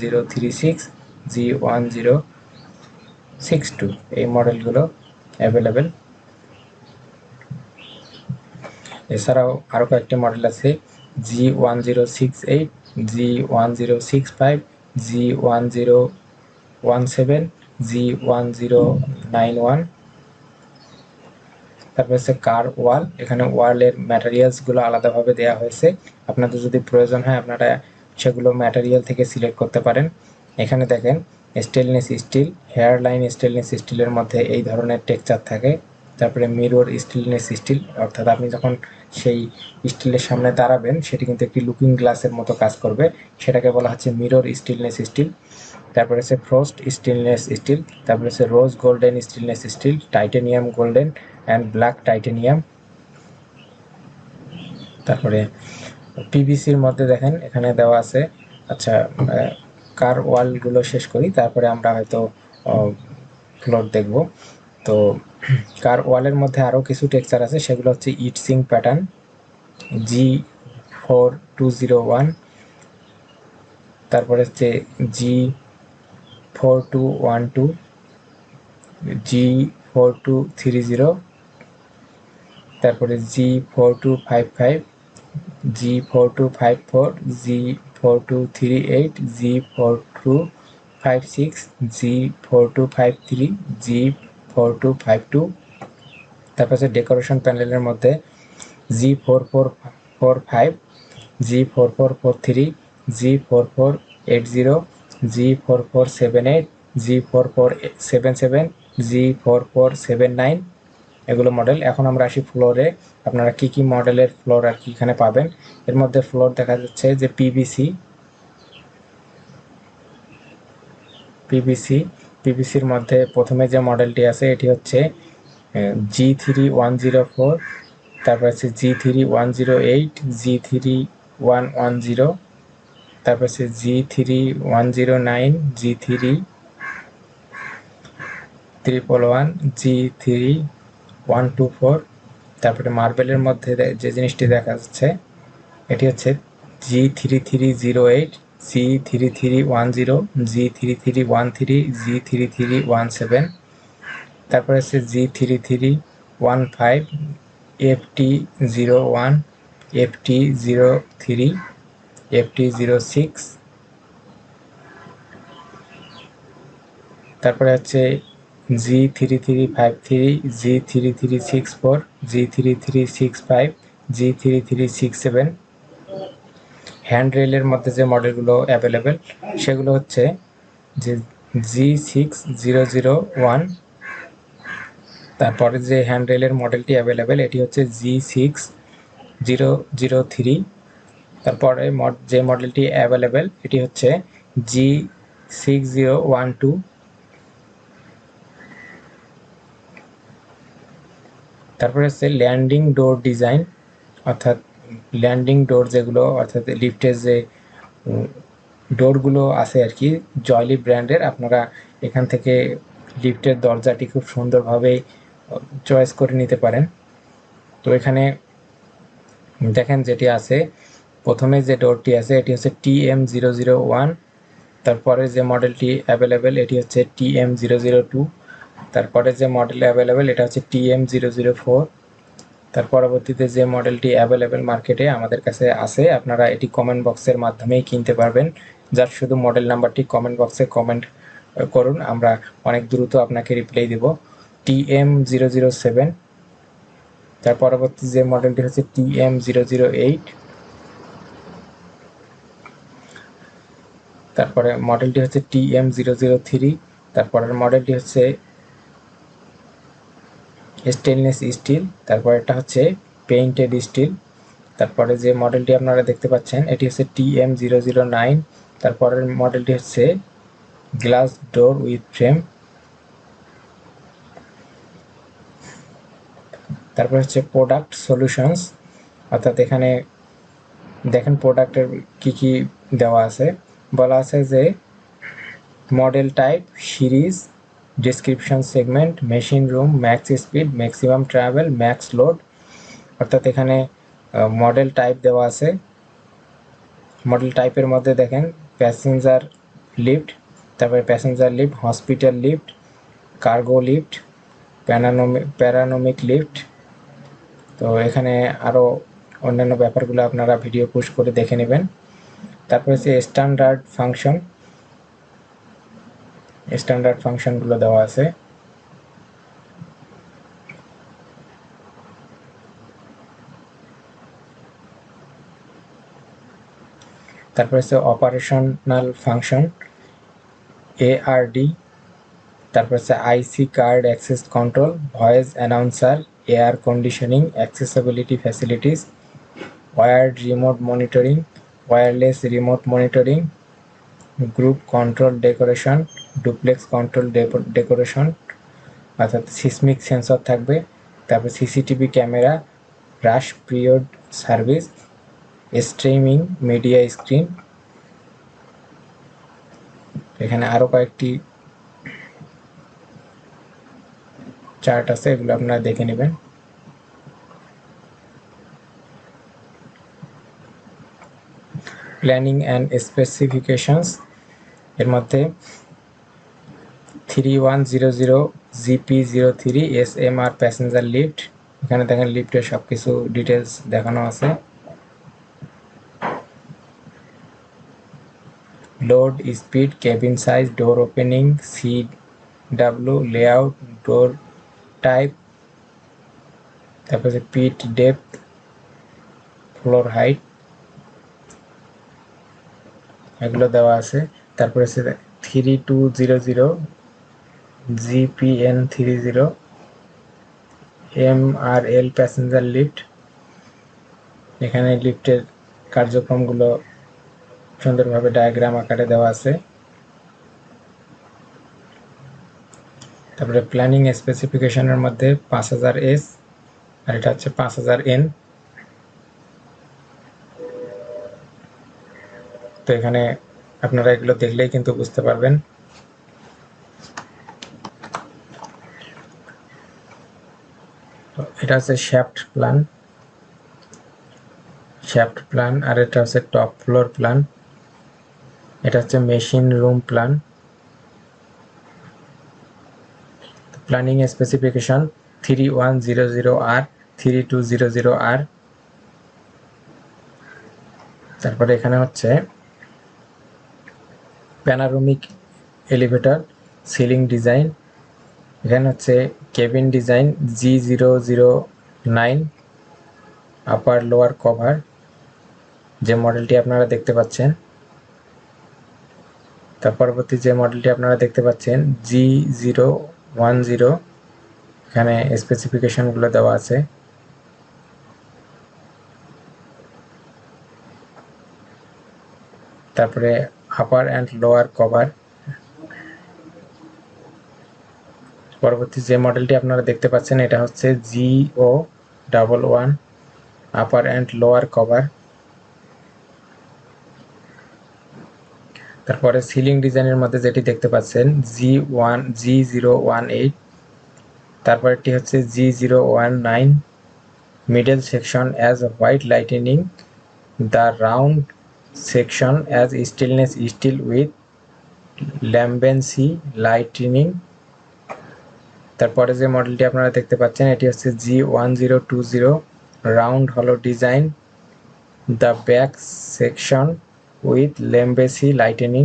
Zero three six G one zero six two এই মডেলগুলো available এছাড়াও আরও কয়েকটি মডেল আছে G one zero six eight G one zero six five G one zero one seven G one zero nine one তারপর হচ্ছে কার ওয়াল এখানে ওয়ালের ম্যাটেরিয়ালসগুলো আলাদাভাবে দেওয়া হয়েছে। আপনাদের যদি প্রয়োজন হয় আপনারা সেগুলো ম্যাটেরিয়াল থেকে সিলেক্ট করতে পারেন। এখানে দেখেন stainless steel hair line stainless স্টিলের মধ্যে এই ধরনের টেক্সচার থাকে। তারপরে মিরর স্টেনলেস স্টিল অর্থাৎ আপনি যখন সেই স্টিলের সামনে দাঁড়াবেন, সেটি কিন্তু একটি লুকিং গ্লাসের মতো কাজ করবে। সেটাকে বলা হচ্ছে মিরর স্টেনলেস স্টিল তারপরে হচ্ছে ফ্রস্ট স্টেনলেস স্টিল তারপরে হচ্ছে rose golden stainless steel titanium golden and black titanium তারপরে পিভিসির মধ্যে দেখেন, এখানে দেওয়া আছে আচ্ছা কার ওয়ালগুলো শেষ করি, তারপরে আমরা হয়তো ফ্লোর দেখব। তো, কার ওয়ালের মধ্যে আরও কিছু টেক্সচার আছে, সেগুলো হচ্ছে ইট Singh pattern G four two zero one তারপরে হচ্ছে G four two one two G four two three zero তারপরে G four two five five G four two five four G four two three eight G four two five six G four two five three G four two five two তারপর হচ্ছে decoration প্যানেলের মধ্যে G four four four five G four four four three G four four eight zero G four four seven eight G four four seven seven G four four seven nine এগুলো model এখন আমরা আসি ফ্লোরে আপনারা কি কি মডেলের floor আর কি এখানে পাবেন? এর মধ্যে ফ্লোর দেখা যাচ্ছে যে পিবিসি পিবিসি পিবিসির মধ্যে প্রথমে যে মডেলটি আছে, এটি হচ্ছে G three one zero four তারপর হচ্ছে G three one zero eight G three one one zero তারপর হচ্ছে G three one zero nine G three triple one G three one two four তারপরে মার্বেলের মধ্যে যে জিনিসটি দেখা যাচ্ছে এটি হচ্ছে G three three zero eight G three three one zero G three three one three G three three one seven তারপরে হচ্ছে G three three one five F T zero one F T zero three F T zero six তারপরে হচ্ছে G three three five three G three three six four G three three six five G three three six seven hand রেলের মধ্যে যে মডেলগুলো available সেগুলো হচ্ছে যে G six zero zero one তারপরে যে হ্যান্ড রেলের মডেলটি অ্যাভেলেবেল এটি হচ্ছে G six zero zero three তারপরে যে মডেলটি অ্যাভেলেবেল এটি হচ্ছে G six zero one two তারপরে হচ্ছে ল্যান্ডিং ডোর ডিজাইন অর্থাৎ ল্যান্ডিং ডোর যেগুলো অর্থাৎ লিফটের যে ডোরগুলো আছে আর কি জয়লি ব্র্যান্ডের আপনারা এখান থেকে লিফটের দরজাটি খুব সুন্দরভাবে চয়েস করে নিতে পারেন। তো এখানে দেখেন যেটি আছে, প্রথমে যে ডোরটি আছে, এটি হচ্ছে T M zero zero one তারপরে যে মডেলটি অ্যাভেলেবেল এটি হচ্ছে T M zero zero two তারপরে যে মডেল অ্যাভেলেবেল এটা হচ্ছে T M zero zero four তার পরবর্তীতে যে মডেলটি অ্যাভেলেবেল মার্কেটে আমাদের কাছে আছে, আপনারা এটি কমেন্ট বক্সের মাধ্যমেই কিনতে পারবেন। যার শুধু মডেল নাম্বারটি কমেন্ট বক্সে কমেন্ট করুন, আমরা অনেক দ্রুত আপনাকে রিপ্লাই দেব। T M zero zero seven তার পরবর্তী যে মডেলটি হচ্ছে T M zero zero eight তারপরে মডেলটি হচ্ছে T M zero zero three তারপরের মডেলটি হচ্ছে স্টেনলেস স্টিল তারপর এটা হচ্ছে পেইন্টেড স্টিল তারপরে যে মডেলটি আপনারা দেখতে পাচ্ছেন, এটি হচ্ছে T M zero zero nine তারপরের মডেলটি হচ্ছে গ্লাস ডোর উইথ ফ্রেম তারপর হচ্ছে প্রোডাক্ট সলিউশনস অর্থাৎ এখানে দেখেন প্রোডাক্টের কি কি দেওয়া আছে, বলা আছে যে model type series description segment machine room max speed maximum travel max load অর্থাৎ এখানে মডেল টাইপ দেওয়া আছে। মডেল টাইপের মধ্যে দেখেন প্যাসেঞ্জার লিফট তারপরে passenger lift hospital lift cargo lift panoramic panoramic lift তো এখানে আরও অন্যান্য ব্যাপারগুলো আপনারা ভিডিও পোস্ট করে দেখে নেবেন। তারপরে হচ্ছে স্ট্যান্ডার্ড ফাংশন স্ট্যান্ডার্ড ফাংশনগুলো দেওয়া আছে। তারপর হচ্ছে অপারেশনাল ফাংশন এআরডি তারপর হচ্ছে IC card access control voice announcer air conditioning accessibility facilities ward remote monitoring wireless remote monitoring group control decoration duplex control decoration অর্থাৎ সিসমিক সেন্সর থাকবে, তারপর CCTV camera rush period service streaming media screen এখানে আরও কয়েকটি chart আছে, এগুলো আপনারা দেখে নেবেন। প্ল্যানিং অ্যান্ড স্পেসিফিকেশনস এর মধ্যে three one zero zero GP zero three S M R passenger lift. এখানে দেখেন লিফটের সব কিছু ডিটেলস দেখানো আছে। Load, speed, cabin size, door opening, C W layout, door type, তারপরে পিট ডেপথ, ফ্লোর হাইট, এগুলো দেওয়া আছে। তারপরে হচ্ছে three two zero zero GPN three zero M R L passenger lift. এখানে লিফটের কার্যক্রমগুলো সুন্দরভাবে ডায়াগ্রাম আকারে দেওয়া আছে। তারপরে প্ল্যানিং স্পেসিফিকেশনের মধ্যে পাঁচ হাজার এস, আর এটা হচ্ছে পাঁচ হাজার এন। তো এখানে আপনারা এগুলো দেখলেই কিন্তু বুঝতে পারবেন। এটা হচ্ছে শ্যাফট প্ল্যান শ্যাফট প্ল্যান আর এটা হচ্ছে টপ ফ্লোর প্ল্যান এটা হচ্ছে machine room plan planning specification three one zero zero R three two zero zero R তারপরে এখানে হচ্ছে প্যানারোমিক এলিভেটর সিলিং ডিজাইন এখানে হচ্ছে cabin design G zero zero nine upper lower cover যে মডেলটি আপনারা দেখতে পাচ্ছেন। তার পরবর্তী যে মডেলটি আপনারা দেখতে পাচ্ছেন জি জিরো ওয়ান জিরো এখানে স্পেসিফিকেশনগুলো দেওয়া আছে। তারপরে আপার অ্যান্ড লোয়ার কভার পরবর্তী যে মডেলটি আপনারা দেখতে পাচ্ছেন, এটা হচ্ছে G O double one upper and lower cover তারপরে সিলিং ডিজাইনের মধ্যে যেটি দেখতে পাচ্ছেন G one G zero one eight তারপরটি হচ্ছে G zero one nine middle section as white lightening the round section as stainless steel with lambency lightening তারপরে যে মডেলটি আপনারা দেখতে পাচ্ছেন, এটি হচ্ছে G one zero two zero round hollow design the back section with lambency lightening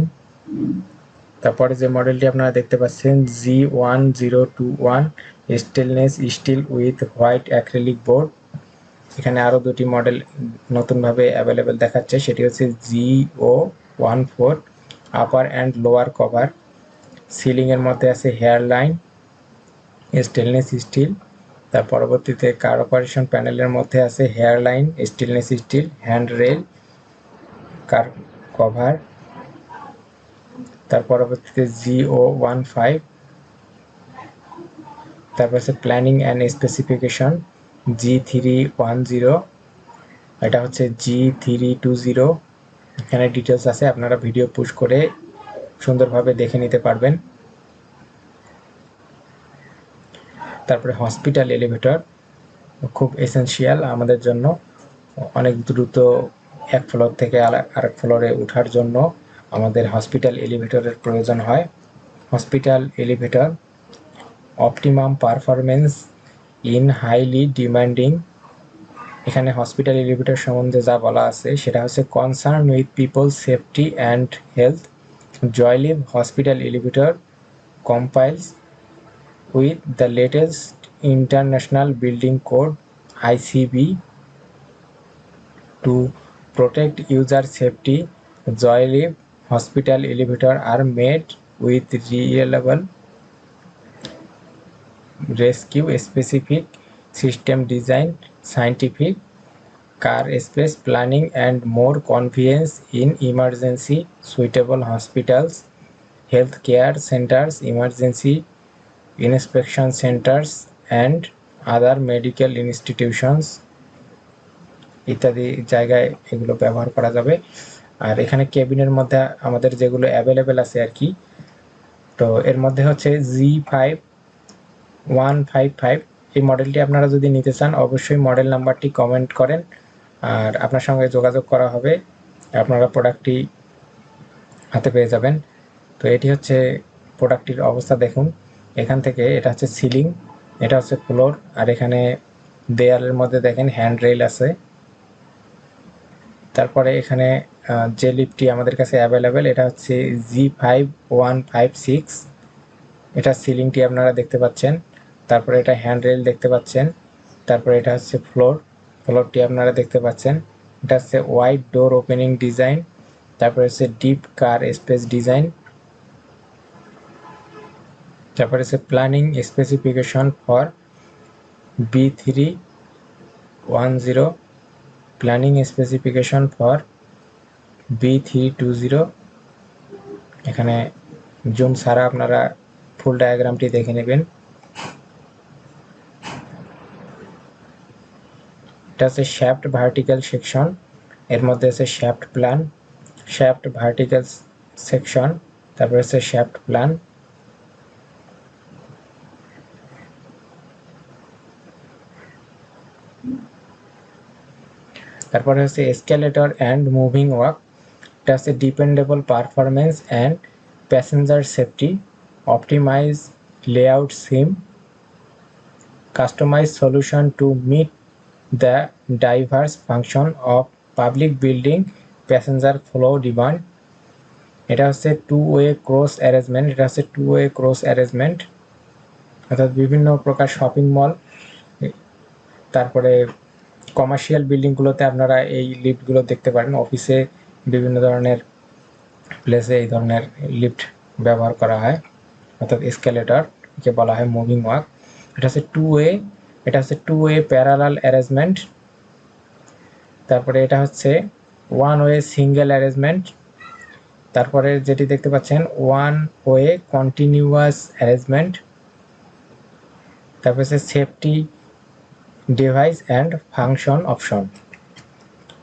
তারপরে যে মডেলটি আপনারা দেখতে পাচ্ছেন G one zero two one stainless steel with white acrylic board এখানে আরও দুটি মডেল নতুনভাবে অ্যাভেলেবেল দেখাচ্ছে, সেটি হচ্ছে G O one four upper and lower cover সিলিংয়ের মধ্যে আছে হেয়ার লাইন স্টেনলেস স্টিল তার পরবর্তীতে কার অপারেশন প্যানেলের মধ্যে আছে hair line stainless steel hand rail car cover তার পরবর্তীতে জিও ওয়ান ফাইভ তারপর হচ্ছে planning and specification G three one zero এটা হচ্ছে জি থ্রি টু জিরো এখানে ডিটেলস আছে, আপনারা ভিডিও পুশ করে সুন্দরভাবে দেখে নিতে পারবেন। তারপরে হসপিটাল এলিভেটর খুব এসেন্সিয়াল আমাদের জন্য। অনেক দ্রুত এক ফ্লোর থেকে আরেক ফ্লোরে ওঠার জন্য আমাদের হসপিটাল এলিভেটরের প্রয়োজন হয়। Hospital elevator optimum performance in highly demanding এখানে হসপিটাল এলিভেটর সম্বন্ধে যা বলা আছে, সেটা হচ্ছে concern with people safety and health Joylive hospital elevator complies with the latest international building code ICB to protect user safety joylive hospital elevator are made with reliable rescue specific system design scientific car space planning and more convenience in emergency suitable hospitals healthcare centers emergency inspection centers and other medical institutions ইত্যাদি জায়গায় এগুলো ব্যবহার করা যাবে। আর এখানে কেবিনের মধ্যে আমাদের যেগুলো অ্যাভেলেবেল আছে আর কি, তো এর মধ্যে হচ্ছে G five one five five এই মডেলটি আপনারা যদি নিতে চান, অবশ্যই মডেল নাম্বারটি কমেন্ট করেন, আর আপনার সঙ্গে যোগাযোগ করা হবে, আপনারা প্রোডাক্টটি হাতে পেয়ে যাবেন। তো এটি হচ্ছে প্রোডাক্টটির অবস্থা দেখুন। এখান থেকে এটা হচ্ছে সিলিং এটা হচ্ছে ফ্লোর আর এখানে দেয়ালের মধ্যে দেখেন হ্যান্ড রেল আছে। তারপরে এখানে যে লিফটটি আমাদের কাছে অ্যাভেলেবেল এটা হচ্ছে G five one five six এটা সিলিংটি আপনারা দেখতে পাচ্ছেন। তারপরে এটা হ্যান্ড রেল দেখতে পাচ্ছেন। তারপরে এটা হচ্ছে ফ্লোর ফ্লোরটি আপনারা দেখতে পাচ্ছেন। এটা হচ্ছে ওয়াইড ডোর ওপেনিং ডিজাইন তারপরে হচ্ছে ডিপ কার স্পেস ডিজাইন তারপরে হচ্ছে planning specification for B three one zero planning specification for B three two zero এখানে জুম ছাড়া আপনারা ফুল ডায়াগ্রামটি দেখে নেবেন। এটা হচ্ছে শ্যাফট ভার্টিক্যাল সেকশন এর মধ্যে আছে shaft plan shaft vertical section তারপরে হচ্ছে শ্যাফট প্ল্যান তারপরে হচ্ছে এসকেলেটর অ্যান্ড মুভিং ওয়াক এটা হচ্ছে dependable performance and passenger safety optimize layout seem customize solution to meet the diverse function of public building passenger flow demand এটা হচ্ছে two way cross arrangement এটা হচ্ছে two way cross arrangement অর্থাৎ বিভিন্ন প্রকার shopping mall তারপরে commercial বিল্ডিংগুলোতে আপনারা এই লিফটগুলো দেখতে পারেন। অফিসে বিভিন্ন ধরনের প্লেসে এই ধরনের লিফট ব্যবহার করা হয়। অর্থাৎ এসকেলেটরকে বলা হয় মুভিং ওয়াক এটা হচ্ছে টু ওয়ে এটা হচ্ছে টু ওয়ে প্যারালাল অ্যারেঞ্জমেন্ট তারপরে এটা হচ্ছে ওয়ান ওয়ে সিঙ্গেল অ্যারেঞ্জমেন্ট তারপরে যেটি দেখতে পাচ্ছেন ওয়ান ওয়ে কন্টিনিউয়াস অ্যারেঞ্জমেন্ট তারপরে safety device and function option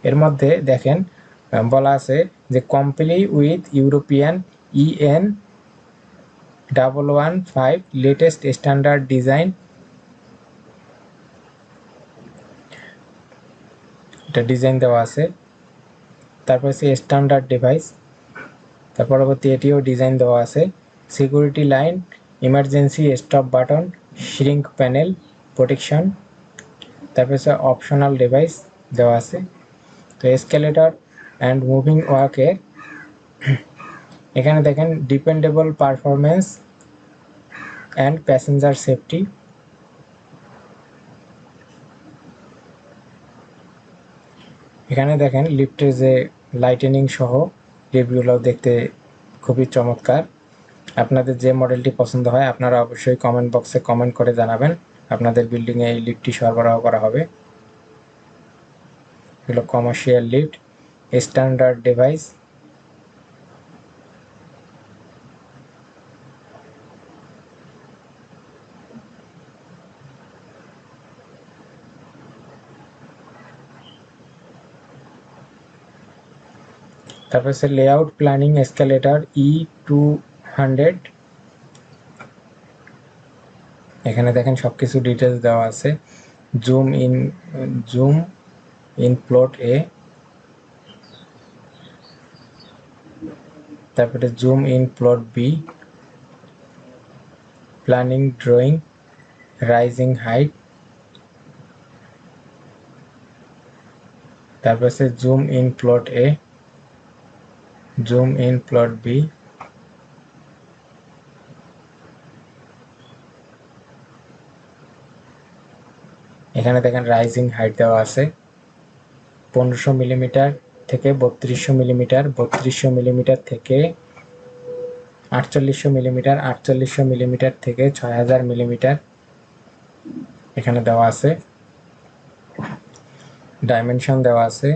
এর মধ্যে দেখেন বলা আছে যে comply with European EN double one five latest standard design এটা ডিজাইন দেওয়া আছে। তারপর হচ্ছে স্ট্যান্ডার্ড ডিভাইস তার পরবর্তী এটিও ডিজাইন দেওয়া আছে। Security line emergency stop button shrink panel protection তারপর হচ্ছে অপশনাল ডিভাইস দেওয়া আছে। তো এসকেলেটর অ্যান্ড মুভিং ওয়াকে এখানে দেখেন dependable performance and passenger safety এখানে দেখেন লিফটের যে লাইটেনিং সহ রিভিউগুলো দেখতে খুবই চমৎকার। আপনাদের যে মডেলটি পছন্দ হয়, আপনারা অবশ্যই কমেন্ট বক্সে কমেন্ট করে জানাবেন। আপনাদের বিল্ডিংয়ে এই লিফটটি সরবরাহ করা হবে। এগুলো কমার্শিয়াল লিফট স্ট্যান্ডার্ড ডিভাইস তারপর হচ্ছে layout planning escalator E two hundred এখানে দেখেন সব কিছু ডিটেলস দেওয়া আছে। Zoom in zoom in plot A তারপরে zoom in plot B planning drawing rising height তারপর zoom in plot A zoom in plot B এখানে দেখেন রাইজিং হাইট দেওয়া আছে। পনেরোশো মিলিমিটার থেকে বত্রিশশো মিলিমিটার বত্রিশশো মিলিমিটার থেকে আটচল্লিশশো মিলিমিটার আটচল্লিশশো মিলিমিটার থেকে ছয় হাজার মিলিমিটার এখানে দেওয়া আছে। ডাইমেনশন দেওয়া আছে।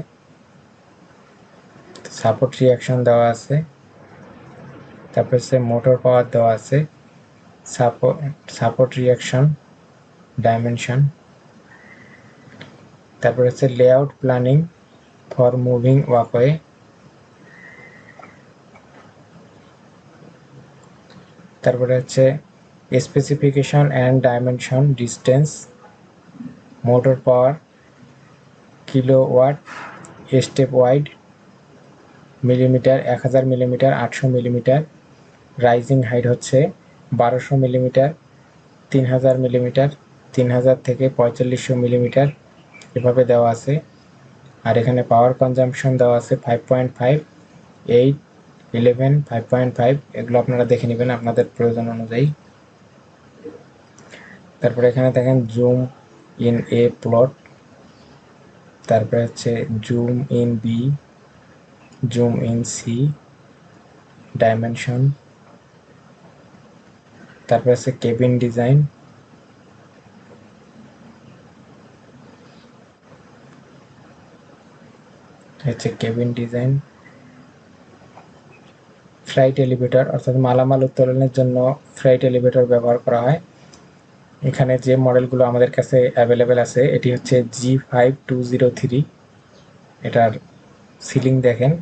সাপোর্ট রিয়াকশন দেওয়া আছে। তারপর সে মোটর পাওয়ার দেওয়া আছে। সাপোর্ট সাপোর্ট রিয়াকশন ডাইমেনশন তারপর হচ্ছে layout planning for moving walkway তারপরে হচ্ছে specification and dimension distance motor power kilowatt step wide millimetre এক হাজার মিলিমিটার আটশো মিলিমিটার রাইজিং হাইট হচ্ছে বারোশো মিলিমিটার তিন হাজার মিলিমিটার তিন হাজার থেকে পঁয়তাল্লিশশো মিলিমিটার এভাবে দেওয়া আছে। আর এখানে পাওয়ার কনজাম্পশন দেওয়া আছে five point five eight eleven five point five এগুলো আপনারা দেখে নেবেন আপনাদের প্রয়োজন অনুযায়ী। তারপরে এখানে দেখেন জুম ইন এ প্লট তারপরে হচ্ছে zoom in B zoom in C dimension তারপরে হচ্ছে কেবিন ডিজাইন হচ্ছে কেবিন ডিজাইন ফ্লাইট এলিভেটর অর্থাৎ মালামাল উত্তোলনের জন্য ফ্লাইট এলিভেটর ব্যবহার করা হয়। এখানে যে মডেলগুলো আমাদের কাছে অ্যাভেলেবেল আছে, এটি হচ্ছে G five two zero three এটার সিলিং দেখেন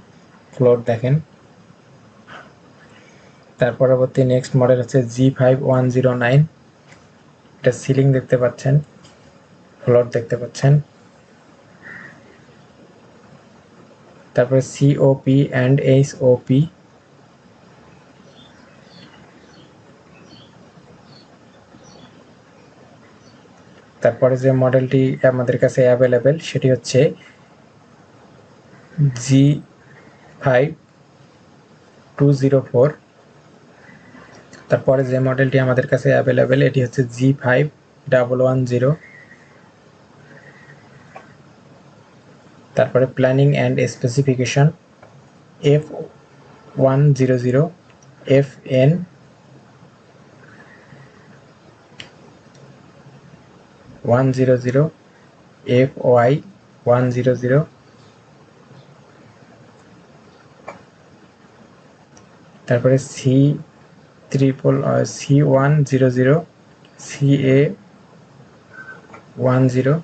ফ্লোর দেখেন। তার পরবর্তী নেক্সট মডেল হচ্ছে G five one zero nine এটা সিলিং দেখতে পাচ্ছেন ফ্লোর দেখতে পাচ্ছেন। তারপরে সিওপি অ্যান্ড এইচ ওপি তারপরে যে মডেলটি আমাদের কাছে অ্যাভেলেবেল সেটি হচ্ছে G five two zero four তারপরে যে মডেলটি আমাদের কাছে অ্যাভেলেবেল এটি হচ্ছে G five double one zero তারপরে planning and specification F one zero zero F N one zero zero F Y one zero zero তারপরে C triple C one zero zero C A one zero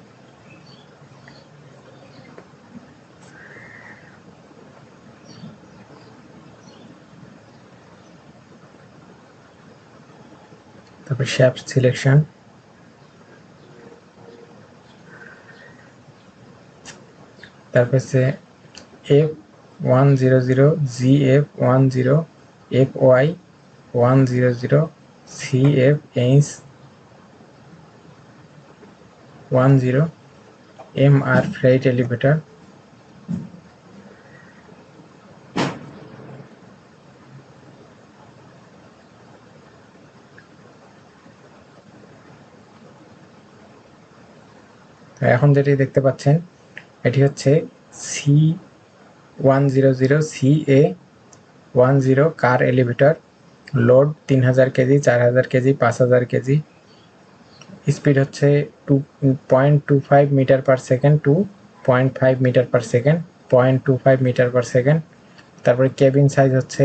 তারপর shaft selection তারপর সে F one zero zero G F one zero F Y one zero zero C F H one zero M R freight elevator এখন যেটি দেখতে পাচ্ছেন, এটি হচ্ছে C one zero zero C A one zero car elevator load তিন হাজার KG চার হাজার কেজি পাঁচ হাজার কেজি। স্পিড হচ্ছে two point two five metre per second two point five metre per second point two five metre per second তারপরে cabin size হচ্ছে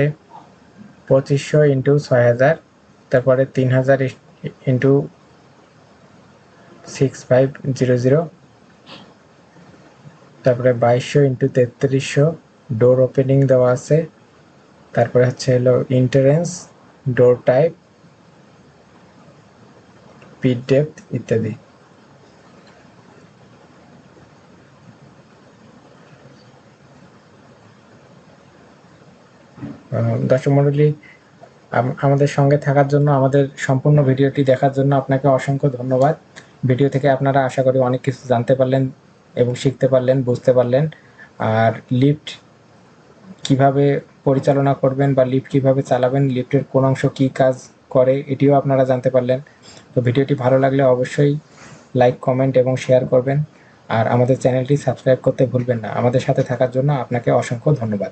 পঁচিশশো ইন্টু ছয় হাজার তারপরে তিন হাজার into six five zero zero তারপরে বাইশশো ইন্টু তেত্রিশশো ডোর ওপেনিং দেওয়া আছে, তারপরে হচ্ছে হলো entrance door type pit depth ইত্যাদি। দর্শক মণ্ডলী আম- আমাদের সঙ্গে থাকার জন্য, আমাদের সম্পূর্ণ ভিডিওটি দেখার জন্য আপনাকে অসংখ্য ধন্যবাদ। ভিডিও থেকে আপনারা আশা করি অনেক কিছু জানতে পারলেন এবং শিখতে পারলেন, বুঝতে পারলেন। আর লিফট কীভাবে পরিচালনা করবেন বা লিফট কীভাবে চালাবেন লিফটের কোন অংশ কী কাজ করে, এটিও আপনারা জানতে পারলেন। তো ভিডিওটি ভালো লাগলে অবশ্যই লাইক কমেন্ট এবং শেয়ার করবেন। আর আমাদের চ্যানেলটি সাবস্ক্রাইব করতে ভুলবেন না। আমাদের সাথে থাকার জন্য আপনাকে অসংখ্য ধন্যবাদ।